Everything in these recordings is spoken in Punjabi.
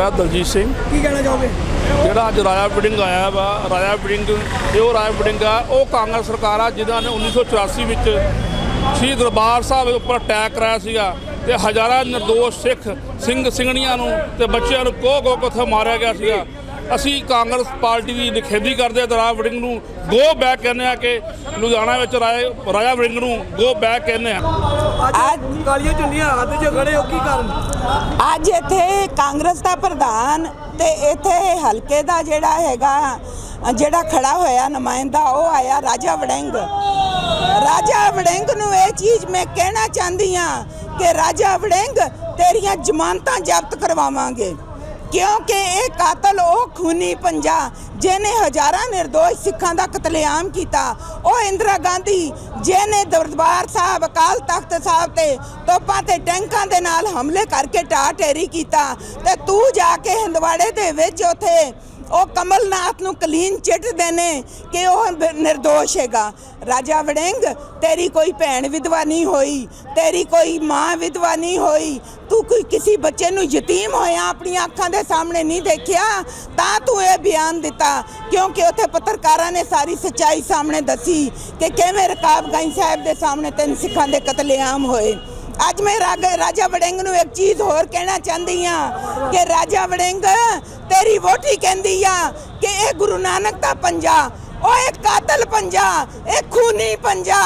ਮੇਰਾ ਦਲਜੀਤ ਸਿੰਘ। ਕੀ ਕਹਿਣਾ ਚਾਹੋਗੇ? ਜਿਹੜਾ ਅੱਜ ਰਾਜਾ ਬਿਡਿੰਗ ਆਇਆ ਵਾ ਰਾਜਾ ਬਿਡਿੰਗ ਇਹ ਉਹ ਰਾਜਾ ਬਿਡਿੰਗ ਆ ਉਹ ਕਾਂਗਰਸ ਸਰਕਾਰ ਆ ਜਿਨ੍ਹਾਂ ਨੇ 1984 ਵਿੱਚ ਸ਼੍ਰੀ ਦਰਬਾਰ ਸਾਹਿਬ ਦੇ ਉੱਪਰ ਅਟੈਕ ਕਰਾਇਆ ਸੀਗਾ ਤੇ ਹਜ਼ਾਰਾਂ ਨਿਰਦੋਸ਼ ਸਿੱਖ ਸਿੰਘ ਸਿੰਘਣੀਆਂ ਨੂੰ ਤੇ ਬੱਚਿਆਂ ਨੂੰ ਕੋਹ ਕੋਹ ਕਿੱਥੇ ਮਾਰਿਆ ਗਿਆ ਸੀਗਾ। ਅਸੀਂ ਕਾਂਗਰਸ ਪਾਰਟੀ ਦੀ ਨਿਖੇਧੀ ਕਰਦੇ ਆ ਰਾਜਾ ਬਿਡਿੰਗ ਨੂੰ ਗੋ ਬੈਕ ਕਹਿੰਦੇ ਆ ਕਿ ਲੁਧਿਆਣਾ ਵਿੱਚ ਰਾਜਾ ਰਾਜਾ ਬਿਡਿੰਗ ਨੂੰ ਗੋ ਬੈਕ ਕਹਿੰਦੇ ਆ ਅੱਜ ਕਾਲੀਆਂ ਝੰਡੀਆਂ ਹੱਥ 'ਚ ਖੜੇ ਹੋ ਕੀ ਕਾਰਨ? ਅੱਜ ਇੱਥੇ ਕਾਂਗਰਸ ਦਾ ਪ੍ਰਧਾਨ ਤੇ ਇੱਥੇ ਹਲਕੇ ਦਾ ਜਿਹੜਾ ਹੈਗਾ ਜਿਹੜਾ ਖੜਾ ਹੋਇਆ ਨੁਮਾਇੰਦਾ ਉਹ ਆਇਆ ਰਾਜਾ ਵੜਿੰਗ। ਰਾਜਾ ਵੜਿੰਗ ਨੂੰ ਇਹ ਚੀਜ਼ ਮੈਂ ਕਹਿਣਾ ਚਾਹੁੰਦੀ ਆ ਕਿ ਰਾਜਾ ਵੜਿੰਗ ਤੇਰੀਆਂ ਜ਼ਮਾਨਤਾਂ ਜ਼ਬਤ ਕਰਵਾਵਾਂਗੇ। ਕਿਉਂਕਿ ਇਹ ਕਾਤਲ ਉਹ ਖੂਨੀ ਪੰਜਾ ਜਿਹਨੇ ਹਜ਼ਾਰਾਂ ਨਿਰਦੋਸ਼ ਸਿੱਖਾਂ ਦਾ ਕਤਲੇਆਮ ਕੀਤਾ। ਉਹ ਇੰਦਰਾ ਗਾਂਧੀ ਜਿਹਨੇ ਦਰਬਾਰ ਸਾਹਿਬ, ਅਕਾਲ ਤਖਤ ਸਾਹਿਬ ਤੇ ਤੋਪਾਂ ਤੇ ਟੈਂਕਾਂ ਦੇ ਨਾਲ ਹਮਲੇ ਕਰਕੇ ਟਾਹ ਟੇਰੀ ਕੀਤਾ ਤੇ ਤੂੰ ਜਾ ਕੇ ਹੰਦਵਾੜੇ ਦੇ ਵਿੱਚ ਉਥੇ ਉਹ ਕਮਲਨਾਥ ਨੂੰ ਕਲੀਨ ਚਿੱਟ ਨੇ ਕਿ ਉਹ ਬ- ਨਿਰਦੋਸ਼ ਹੈਗਾ। ਰਾਜਾ ਵੜਿੰਗ, ਤੇਰੀ ਕੋਈ ਭੈਣ ਵਿਧਵਾ ਨਹੀਂ ਹੋਈ। ਤੇਰੀ ਕੋਈ ਮਾਂ ਵਿਧਵਾ ਨਹੀਂ ਹੋਈ। ਤੂੰ ਕੋਈ ਕਿਸੇ ਬੱਚੇ ਨੂੰ ਯਤੀਮ ਹੋਇਆ, ਆਪਣੀਆਂ ਅੱਖਾਂ ਦੇ ਸਾਹਮਣੇ ਨਹੀਂ ਦੇਖਿਆ? ਤਾਂ ਤੂੰ ਇਹ ਬਿਆਨ ਦਿੱਤਾ, ਕਿਉਂਕਿ ਉੱਥੇ ਪੱਤਰਕਾਰਾਂ ਨੇ ਸਾਰੀ ਸੱਚਾਈ ਸਾਹਮਣੇ ਦੱਸੀ ਕਿ ਕਿਵੇਂ ਰਕਾਬ ਗੰਜ ਸਾਹਿਬ ਦੇ ਸਾਹਮਣੇ ਤਿੰਨ ਸਿੱਖਾਂ ਦੇ ਕਤਲੇਆਮ ਹੋਏ। ਅੱਜ ਮੈਂ ਰਾਗ- ਰਾਜਾ ਵੜਿੰਗ ਨੂੰ ਇੱਕ ਚੀਜ਼ ਹੋਰ ਕਹਿਣਾ ਚਾਹੁੰਦੀ ਆ ਕਿ ਰਾਜਾ ਵੜਿੰਗ, ਤੇਰੀ ਵੋਟੀ ਕਹਿੰਦੀ ਆ ਕਿ ਇਹ ਗੁਰੂ ਨਾਨਕ ਦਾ ਪੰਜਾ ਉਹ ਕਾਤਲ ਪੰਜਾ, ਇਹ ਖੂਨੀ ਪੰਜਾ।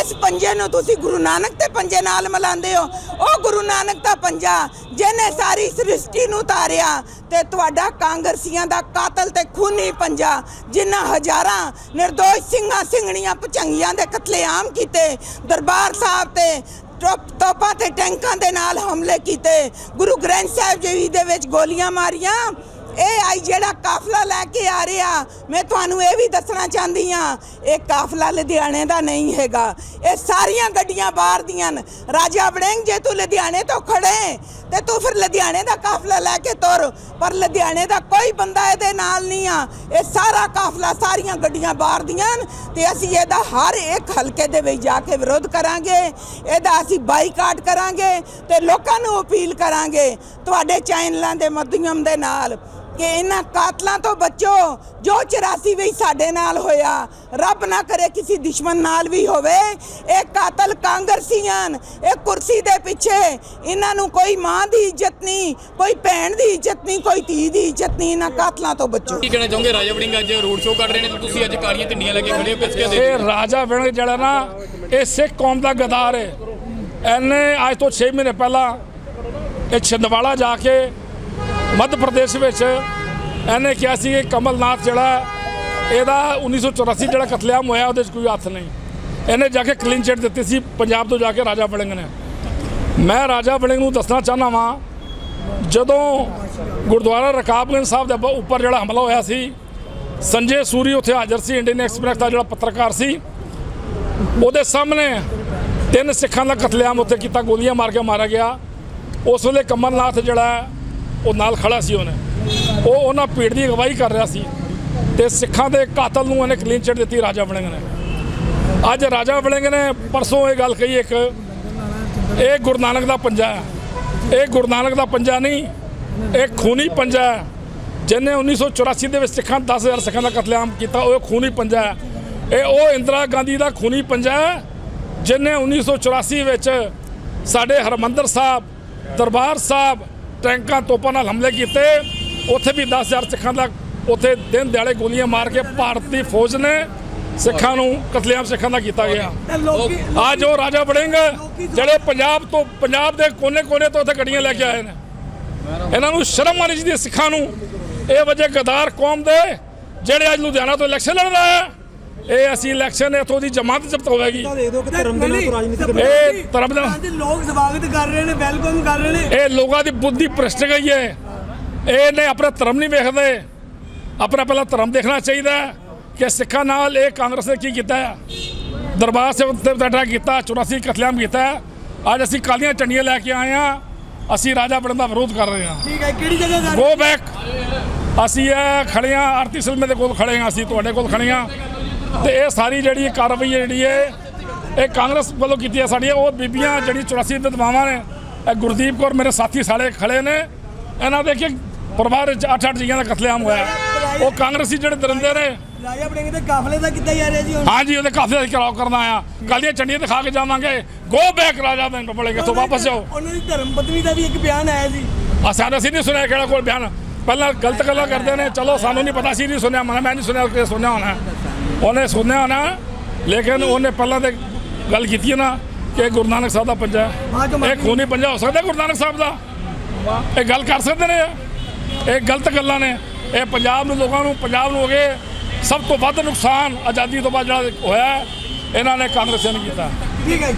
ਇਸ ਪੰਜੇ ਨੂੰ ਤੁਸੀਂ ਗੁਰੂ ਨਾਨਕ ਦੇ ਪੰਜੇ ਨਾਲ ਮਿਲਾਉਂਦੇ ਹੋ। ਉਹ ਗੁਰੂ ਨਾਨਕ ਦਾ ਪੰਜਾ, ਜਿਹਨੇ ਸਾਰੀ ਸ੍ਰਿਸ਼ਟੀ ਨੂੰ ਤਾਰਿਆ ਤੇ ਤੁਹਾਡਾ ਕਾਂਗਰਸੀਆਂ ਦਾ ਕਾਤਲ ਤੇ ਖੂਨੀ ਪੰਜਾ, ਜਿਨ੍ਹਾਂ ਹਜ਼ਾਰਾਂ ਨਿਰਦੋਸ਼ ਸਿੰਘਾਂ ਸਿੰਘਣੀਆਂ ਪਚੰਗੀਆਂ ਦੇ ਕਤਲੇਆਮ ਕੀਤੇ, ਦਰਬਾਰ ਸਾਹਿਬ ਤੇ ਤੋਪਾਂ ਤੇ ਟੈਂਕਾਂ ਦੇ ਨਾਲ ਹਮਲੇ ਕੀਤੇ, ਗੁਰੂ ਗ੍ਰੰਥ ਸਾਹਿਬ ਜੀ ਦੇ ਵਿੱਚ ਗੋਲੀਆਂ ਮਾਰੀਆਂ। ਇਹ ਆਈ ਜਿਹੜਾ ਕਾਫਲਾ ਲੈ ਕੇ ਆ ਰਿਹਾ, ਮੈਂ ਤੁਹਾਨੂੰ ਇਹ ਵੀ ਦੱਸਣਾ ਚਾਹੁੰਦੀ ਆ ਇਹ ਕਾਫਲਾ ਲੁਧਿਆਣੇ ਦਾ ਨਹੀਂ ਹੈਗਾ। ਇਹ ਸਾਰੀਆਂ ਗੱਡੀਆਂ ਬਾਹਰ ਦੀਆਂ ਨੇ। ਰਾਜਾ ਵੜਿੰਗ, ਜੇ ਤੂੰ ਲੁਧਿਆਣੇ ਤੋਂ ਖੜੇ ਤੇ ਤੂੰ ਫਿਰ ਲੁਧਿਆਣੇ ਦਾ ਕਾਫਲਾ ਲੈ ਕੇ ਤੁਰ। ਪਰ ਲੁਧਿਆਣੇ ਦਾ ਕੋਈ ਬੰਦਾ ਇਹਦੇ ਨਾਲ ਨਹੀਂ ਆ। ਇਹ ਸਾਰਾ ਕਾਫਲਾ ਸਾਰੀਆਂ ਗੱਡੀਆਂ ਬਾਹਰ ਦੀਆਂ ਨੇ, ਤੇ ਅਸੀਂ ਇਹਦਾ ਹਰ ਇੱਕ ਹਲਕੇ ਦੇ ਵਿੱਚ ਜਾ ਕੇ ਵਿਰੋਧ ਕਰਾਂਗੇ। ਇਹਦਾ ਅਸੀਂ ਬਾਈਕਾਟ ਕਰਾਂਗੇ ਤੇ ਲੋਕਾਂ ਨੂੰ ਅਪੀਲ ਕਰਾਂਗੇ। ਤੁਹਾਡੇ ਚੈਨਲਾਂ ਦੇ ਮਾਧਿਅਮ ਦੇ ਨਾਲ ਕਿ ਇਹਨਾਂ ਕਾਤਲਾਂ ਤੋਂ ਬਚੋ ਜੋ 84 ਵਿੱਚ ਸਾਡੇ ਨਾਲ ਹੋਇਆ ਰੱਬ ਨਾ ਕਰੇ ਕਿਸੇ ਦੁਸ਼ਮਣ ਨਾਲ ਵੀ ਹੋਵੇ। ਇਹ ਕਾਤਲ ਕਾਂਗਰਸੀਆਂ। ਇਹ ਕੁਰਸੀ ਦੇ ਪਿੱਛੇ ਇਹਨਾਂ ਨੂੰ ਕੋਈ ਮਾਂ ਦੀ ਇੱਜ਼ਤ ਨਹੀਂ ਕੋਈ ਭੈਣ ਦੀ ਇੱਜ਼ਤ ਨਹੀਂ ਕੋਈ ਧੀ ਦੀ ਇੱਜ਼ਤ ਨਹੀਂ ਇਹਨਾਂ ਕਾਤਲਾਂ ਤੋਂ ਬਚੋ। ਕੀ ਕਹਿਣਾ ਚਾਹੋਗੇ? ਰਾਜਾ ਵੜਿੰਗ ਅੱਜ ਰੋਡ ਸ਼ੋਅ ਕਰ ਰਹੇ ਨੇ ਤੇ ਤੁਸੀਂ ਅੱਜ ਕਾਲੀਆਂ ਝੰਡੀਆਂ ਲੈ ਕੇ ਖੜੇ ਹੋ ਕਿਸ ਕਹਿੰਦੇ ਇਹ ਰਾਜਾ ਵਿਣਗ ਜਿਹੜਾ ਨਾ ਇਹ ਸਿੱਖ ਕੌਮ ਦਾ ਗਦਾਰ ਹੈ। ਇਹਨੇ ਅੱਜ ਤੋਂ 6 ਮਹੀਨੇ ਪਹਿਲਾਂ ਇਹ ਛਿੰਦਵਾੜਾ ਜਾ ਕੇ ਮੱਧ ਪ੍ਰਦੇਸ਼ ਵਿੱਚ ਇਹਨੇ ਕਿਹਾ ਸੀ ਕਿ ਕਮਲਨਾਥ ਜਿਹੜਾ ਹੈ, ਇਹਦਾ 1984 ਜਿਹੜਾ ਕਤਲੇਆਮ ਹੋਇਆ ਉਹਦੇ 'ਚ ਕੋਈ ਹੱਥ ਨਹੀਂ। ਇਹਨੇ ਜਾ ਕੇ ਕਲੀਨ ਚਿੱਟ ਦਿੱਤੀ ਸੀ ਪੰਜਾਬ ਤੋਂ ਜਾ ਕੇ ਰਾਜਾ ਵੜਿੰਗ ਨੇ। ਮੈਂ ਰਾਜਾ ਵੜਿੰਗ ਨੂੰ ਦੱਸਣਾ ਚਾਹੁੰਦਾ ਵਾਂ ਜਦੋਂ ਗੁਰਦੁਆਰਾ ਰਕਾਬਗੰਜ ਸਾਹਿਬ ਦੇ ਉੱਪਰ ਜਿਹੜਾ ਹਮਲਾ ਹੋਇਆ ਸੀ ਸੰਜੇ ਸੂਰੀ ਉੱਥੇ ਹਾਜ਼ਰ ਸੀ ਇੰਡੀਅਨ ਐਕਸਪ੍ਰੈਸ ਦਾ ਜਿਹੜਾ ਪੱਤਰਕਾਰ ਸੀ ਉਹਦੇ ਸਾਹਮਣੇ ਤਿੰਨ ਸਿੱਖਾਂ ਦਾ ਕਤਲੇਆਮ ਉੱਥੇ ਕੀਤਾ ਗੋਲੀਆਂ ਮਾਰ ਕੇ ਮਾਰਿਆ ਗਿਆ। ਉਸ ਵੇਲੇ ਕਮਲਨਾਥ ਜਿਹੜਾ ਉਹ ਨਾਲ ਖੜਾ ਸੀ ਉਹਨੇ। ਉਹ ਉਹਨਾਂ ਭੀੜ ਦੀ ਅਗਵਾਈ ਕਰ ਰਿਹਾ ਸੀ ਤੇ ਸਿੱਖਾਂ ਦੇ ਕਾਤਲ ਨੂੰ ਉਹਨੇ ਕਲੀਨ ਚਿੱਟ ਦਿੱਤੀ ਰਾਜਾ ਵੜਿੰਗ ਨੇ। ਅੱਜ ਰਾਜਾ ਵੜਿੰਗ ਨੇ ਪਰਸੋਂ ਇਹ ਗੱਲ ਕਹੀ ਇੱਕ, ਇਹ ਗੁਰੂ ਨਾਨਕ ਦਾ ਪੰਜਾ ਹੈ। ਇਹ ਗੁਰੂ ਨਾਨਕ ਦਾ ਪੰਜਾ ਨਹੀਂ, ਇਹ ਖੂਨੀ ਪੰਜਾ ਹੈ। ਜਿਹਨੇ 1984 ਦੇ ਵਿੱਚ ਸਿੱਖਾਂ 10000 ਸਿੱਖਾਂ ਦਾ ਕਤਲੇਆਮ ਕੀਤਾ, ਉਹ ਖੂਨੀ ਪੰਜਾ ਹੈ। ਇਹ ਉਹ ਇੰਦਰਾ ਗਾਂਧੀ ਦਾ ਖੂਨੀ ਪੰਜਾ ਹੈ, ਜਿਹਨੇ 1984 ਵਿੱਚ ਸਾਡੇ ਹਰਮੰਦਰ ਸਾਹਿਬ, ਦਰਬਾਰ ਸਾਹਿਬ ਟੈਂਕਾਂ ਤੋਪਾਂ ਨਾਲ ਹਮਲੇ ਕੀਤੇ। ਉੱਥੇ ਵੀ 10000 ਸਿੱਖਾਂ ਦਾ ਉੱਥੇ ਦਿਨ ਦਿਹਾੜੇ ਗੋਲੀਆਂ ਮਾਰ ਕੇ ਭਾਰਤ ਫੌਜ ਨੇ ਸਿੱਖਾਂ ਨੂੰ ਕਤਲੇਆਮ ਸਿੱਖਾਂ ਦਾ ਕੀਤਾ ਗਿਆ। ਅੱਜ ਉਹ ਰਾਜਾ ਵੜਿੰਗ ਜਿਹੜੇ ਪੰਜਾਬ ਤੋਂ ਪੰਜਾਬ ਦੇ ਕੋਨੇ-ਕੋਨੇ ਤੋਂ ਉੱਥੇ ਗੱਡੀਆਂ ਲੈ ਕੇ ਆਏ ਨੇ। ਇਹਨਾਂ ਨੂੰ ਸ਼ਰਮ ਆਣੀ ਚਾਹੀਦੀ ਸਿੱਖਾਂ ਨੂੰ। ਇਹ ਵਜੇ ਗਦਾਰ ਕੌਮ ਦੇ ਜਿਹੜੇ ਅੱਜ ਲੁਧਿਆਣਾ ਤੋਂ ਇਲੈਕਸ਼ਨ ਲੜ ਰਹੇ ਆ। ਇਹ ਅਸੀਂ ਇਲੈਕਸ਼ਨ ਇਥੋਂ ਦੀ ਜਮਾਤ ਜ਼ਬਤ ਹੋਵੇਗੀ ਦੋ ਦੇ ਇਹ ਧਰਮ ਦੇ ਲੋਕ ਸਵਾਗਤ ਕਰ ਰਹੇ ਨੇ ਵੈਲਕਮ ਕਰ ਰਹੇ ਨੇ। ਇਹ ਲੋਕਾਂ ਦੀ ਬੁੱਧੀ ਭ੍ਰਿਸ਼ਟ ਗਈ ਹੈ। ਇਹ ਨੇ ਆਪਣਾ ਧਰਮ ਨਹੀਂ ਵੇਖਦੇ। ਆਪਣਾ ਪਹਿਲਾਂ ਧਰਮ ਦੇਖਣਾ ਚਾਹੀਦਾ ਹੈ ਕਿ ਸਿੱਖਾਂ ਨਾਲ ਇਹ ਕਾਂਗਰਸ ਨੇ ਕੀ ਕੀਤਾ ਹੈ? ਦਰਬਾਰ ਸਾਹਿਬ ਤੇ ਬੈਠਾ ਕੀਤਾ 84 ਕਤਲੇਆਮ ਕੀਤਾ ਹੈ। ਅੱਜ ਅਸੀਂ ਕਾਲੀਆਂ ਝੰਡੀਆਂ ਲੈ ਕੇ ਆਏ ਆ ਅਸੀਂ ਰਾਜਾ ਬਣਨ ਦਾ ਵਿਰੋਧ ਕਰ ਰਹੇ ਹਾਂ। ਠੀਕ ਹੈ ਕਿਹੜੀ ਜਗ੍ਹਾ ਕਰ ਗੋ ਬੈਕ ਅਸੀਂ ਇਹ ਖੜੇ ਹਾਂ ਆਰਤੀ ਸਿਲਮੇ ਦੇ ਕੋਲ ਖੜੇ ਹਾਂ। ਅਸੀਂ ਤੁਹਾਡੇ ਕੋਲ ਖੜੇ ਹਾਂ। ਤੇ ਇਹ ਸਾਰੀ ਜਿਹੜੀ ਕਾਰਵਾਈ ਹੈ ਜਿਹੜੀ ਹੈ ਇਹ ਕਾਂਗਰਸ ਵੱਲੋਂ ਕੀਤੀ ਹੈ ਸਾਡੀ। ਉਹ ਬੀਬੀਆਂ ਜਿਹੜੀ 84 ਵਿਧਵਾਵਾਂ ਨੇ ਇਹ ਗੁਰਦੀਪ ਕੌਰ ਮੇਰੇ ਸਾਥੀ ਸਾਡੇ ਖੜੇ ਨੇ। ਇਹਨਾਂ ਦੇ ਕਿ ਪਰਿਵਾਰ ਵਿੱਚ 8-8 ਜੀਆਂ ਦਾ ਕਤਲੇਆਮ ਹੋਇਆ ਉਹ ਕਾਂਗਰਸੀ ਜਿਹੜੇ ਦਰਿੰਦੇ ਨੇ ਰਾਜਾ ਵੜਿੰਗ ਦੇ ਕਾਫਲੇ ਦਾ ਕਿੱਦਾਂ ਜਾ ਰਿਹਾ ਜੀ ਹਾਂਜੀ ਉਹਦੇ ਕਾਫਲੇ ਦਾ ਘਿਰਾਓ ਕਰਨਾ ਆ ਕਾਲੀਆਂ ਚੰਡੀਆਂ ਦਿਖਾ ਕੇ ਜਾਵਾਂਗੇ। ਗੋ ਬੈਕ ਰਾਜਾ ਦੇ ਬੜੇ ਕਿੱਥੋਂ ਵਾਪਸ ਜਾਓ। ਉਹਨਾਂ ਦੀ ਧਰਮ ਪਤਨੀ ਦਾ ਵੀ ਇੱਕ ਬਿਆਨ ਆਇਆ ਸੀ ਆ ਸਾਨੂੰ ਅਸੀਂ ਨਹੀਂ ਸੁਣਿਆ ਕਿਹੜਾ ਕੋਲ ਬਿਆਨ। ਪਹਿਲਾਂ ਗਲਤ ਗੱਲਾਂ ਕਰਦੇ ਨੇ। ਚਲੋ ਸਾਨੂੰ ਨਹੀਂ ਪਤਾ ਸੀ ਨਹੀਂ ਸੁਣਿਆ। ਮੈਂ ਮੈਂ ਨਹੀਂ ਸੁਣਿਆ ਕਿ ਸੁਣਿਆ ਹੋਣਾ ਉਹਨੇ ਸੁਣਿਆ ਹੋਣਾ ਲੇਕਿਨ ਉਹਨੇ ਪਹਿਲਾਂ ਤੇ ਗੱਲ ਕੀਤੀ ਨਾ ਕਿ ਗੁਰੂ ਨਾਨਕ ਸਾਹਿਬ ਦਾ ਪੰਜਾ ਇਹ ਖੂਨੀ ਪੰਜਾ ਹੋ ਸਕਦਾ ਗੁਰੂ ਨਾਨਕ ਸਾਹਿਬ ਦਾ? ਇਹ ਗੱਲ ਕਰ ਸਕਦੇ ਨੇ ਇਹ? ਗਲਤ ਗੱਲਾਂ ਨੇ। ਇਹ ਪੰਜਾਬ ਨੂੰ ਲੋਕਾਂ ਨੂੰ ਪੰਜਾਬ ਨੂੰ ਹੋ ਗਏ ਸਭ ਤੋਂ ਵੱਧ ਨੁਕਸਾਨ ਆਜ਼ਾਦੀ ਤੋਂ ਬਾਅਦ ਜਿਹੜਾ ਹੋਇਆ ਇਹਨਾਂ ਨੇ ਕਾਂਗਰਸੀਆਂ ਨੇ ਕੀਤਾ। ਠੀਕ ਹੈ